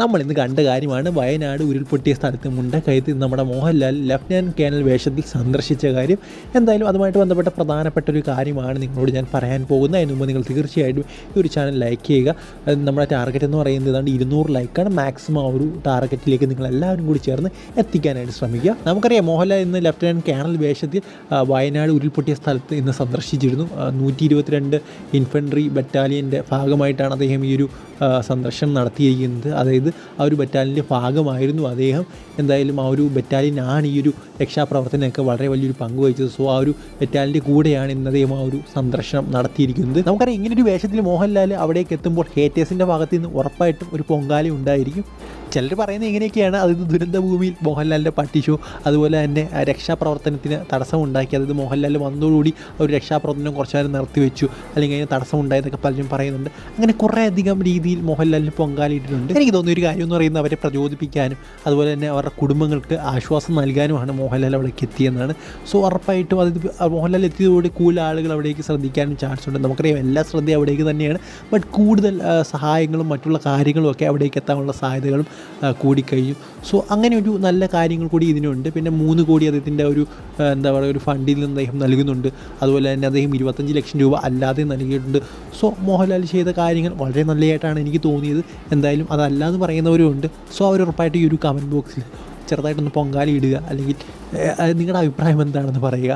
നമ്മൾ ഇന്ന് കണ്ട കാര്യമാണ് വയനാട് ഉരുൾപൊട്ടിയ സ്ഥലത്ത് മുണ്ടക്കയത്ത് നമ്മുടെ മോഹൻലാൽ ലഫ്റ്റനന്റ് കേണൽ വേഷത്തിൽ സന്ദർശിച്ച കാര്യം. എന്തായാലും അതുമായിട്ട് ബന്ധപ്പെട്ട പ്രധാനപ്പെട്ട ഒരു കാര്യമാണ് നിങ്ങളോട് ഞാൻ പറയാൻ പോകുന്നത്. അതിന് മുമ്പ് നിങ്ങൾ തീർച്ചയായിട്ടും ഈ ഒരു ചാനൽ ലൈക്ക് ചെയ്യുക. നമ്മുടെ ടാർഗറ്റ് എന്ന് പറയുന്നത് ഏതാണ്ട് ഇരുന്നൂറ് ലൈക്കാണ് മാക്സിമം ആ ഒരു ടാർഗറ്റിലേക്ക് നിങ്ങൾ എല്ലാവരും കൂടി ചേർന്ന് എത്തിക്കാനായിട്ട് ശ്രമിക്കുക. നമുക്കറിയാം മോഹൻലാൽ ഇന്ന് ലഫ്റ്റനന്റ് കേണൽ വേഷത്തിൽ വയനാട് ഉരുൾപൊട്ടിയ സ്ഥലത്ത് ഇന്ന് സന്ദർശിച്ചിരുന്നു. നൂറ്റി ഇരുപത്തിരണ്ട് ഇൻഫൻട്രി ബറ്റാലിയന്റെ ഭാഗമായിട്ടാണ് അദ്ദേഹം ഈ ഒരു സന്ദർശനം നടത്തിയിരിക്കുന്നത്. അതായത് ആ ഒരു ബറ്റാലിന്റെ ഭാഗമായിരുന്നു അദ്ദേഹം. എന്തായാലും ആ ഒരു ബറ്റാലിയനാണ് ഈ ഒരു രക്ഷാപ്രവർത്തനമൊക്കെ വളരെ വലിയൊരു പങ്ക് വഹിച്ചത്. സോ ആ ഒരു ബറ്റാലിന്റെ കൂടെയാണ് ഇന്ന് അദ്ദേഹം ആ ഒരു സന്ദർശനം നടത്തിയിരിക്കുന്നത്. നമുക്കറിയാം ഇങ്ങനൊരു വേഷത്തിൽ മോഹൻലാൽ അവിടേക്ക് എത്തുമ്പോൾ ഹേറ്റേഴ്സിന്റെ ഭാഗത്ത് നിന്ന് ഉറപ്പായിട്ടും ഒരു പൊങ്കാലി ഉണ്ടായിരിക്കും. ചിലർ പറയുന്നത് ഇങ്ങനെയൊക്കെയാണ്. അതായത് ദുരന്തഭൂമിയിൽ മോഹൻലാലിന്റെ പട്ടി ഷോ അതുപോലെ തന്നെ രക്ഷാപ്രവർത്തനത്തിന് തടസ്സമുണ്ടാക്കി. അതായത് മോഹൻലാൽ വന്നതോടുകൂടി ഒരു രക്ഷാപ്രവർത്തനം കുറച്ച് നേരം നിർത്തിവെച്ചു. അല്ലെങ്കിൽ അതിന് തടസ്സമുണ്ടായതൊക്കെ പലരും പറയുന്നുണ്ട്. അങ്ങനെ കുറേ അധികം രീതിയിൽ മോഹൻലാലിന് പൊങ്കാലിട്ടിട്ടുണ്ട് എനിക്ക് തോന്നുന്നു ഒരു കാര്യം എന്ന് പറയുന്നത് അവരെ പ്രചോദിപ്പിക്കാനും അതുപോലെ തന്നെ അവരുടെ കുടുംബങ്ങൾക്ക് ആശ്വാസം നൽകാനുമാണ് മോഹൻലാൽ അവിടേക്ക് എത്തിയെന്നാണ്. സോ ഉറപ്പായിട്ടും അത് മോഹൻലാൽ എത്തിയതോടെ കൂടുതൽ ആളുകൾ അവിടേക്ക് ശ്രദ്ധിക്കാനും ചാൻസ് ഉണ്ട്. നമുക്കറിയാം എല്ലാ ശ്രദ്ധയും അവിടേക്ക് തന്നെയാണ്. ബട്ട് കൂടുതൽ സഹായങ്ങളും മറ്റുള്ള കാര്യങ്ങളും ഒക്കെ അവിടേക്ക് എത്താനുള്ള സാധ്യതകളും കൂടിക്കഴിഞ്ഞു. സോ അങ്ങനെ ഒരു നല്ല കാര്യങ്ങൾ കൂടി ഇതിനുണ്ട്. പിന്നെ മൂന്ന് കോടി അദ്ദേഹത്തിന്റെ ഒരു എന്താ പറയുക ഒരു ഫണ്ടിൽ നിന്ന് അദ്ദേഹം നൽകുന്നുണ്ട്. അതുപോലെ തന്നെ അദ്ദേഹം ഇരുപത്തഞ്ച് ലക്ഷം രൂപ അല്ലാതെ നൽകിയിട്ടുണ്ട്. സോ മോഹൻലാൽ ചെയ്ത കാര്യങ്ങൾ വളരെ നല്ലതായിട്ടാണ് എനിക്ക് തോന്നിയത്. എന്തായാലും അതല്ലാന്ന് പറയുന്നവരും ഉണ്ട്. സോ അവർ ഉറപ്പായിട്ട് ഈ ഒരു കമന്റ് ബോക്സിൽ ചെറുതായിട്ടൊന്ന് പൊങ്കാലി ഇടുക അല്ലെങ്കിൽ നിങ്ങളുടെ അഭിപ്രായം എന്താണെന്ന് പറയുക.